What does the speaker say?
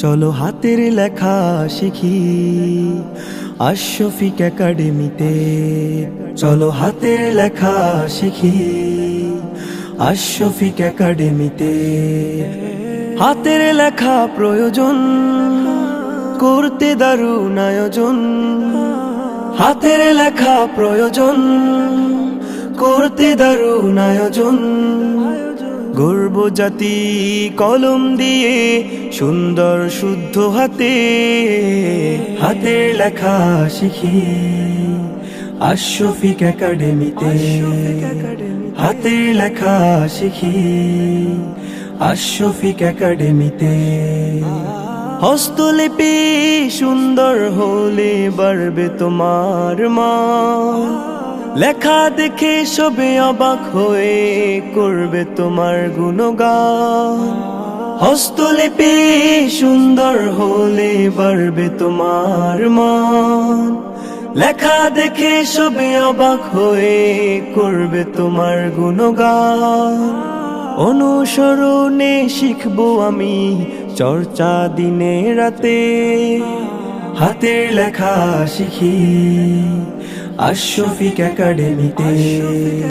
চলো হাতের লেখা শিখি আশফিক একাডেমিতে। চলো হাতের লেখা শিখি আশফিক একাডেমিতে। হাতের লেখা প্রয়োজন, করতে দারুণ আয়োজন। হাতের লেখা প্রয়োজন, করতে দারুণ আয়োজন। গর্ব জাতি কলম দিয়ে সুন্দর শুদ্ধ হাতে হাতের লেখা শিখি। আশফিক একাডেমিতে হাতের লেখা শিখি। আশফিক একাডেমিতে হস্তলিপি সুন্দর হলে বাড়বে তোমার মা। লেখা দেখে সবে অবাক হয়ে করবে তোমার গুণগান। হস্তলিপি সুন্দর হলে বাড়বে তোমার মান। লেখা দেখে সবে অবাক হয়ে করবে তোমার গুণগান। অনুসরণে শিখব আমি চর্চা দিনে রাতে। হাতের লেখা শিখি আশফিক একাডেমিতে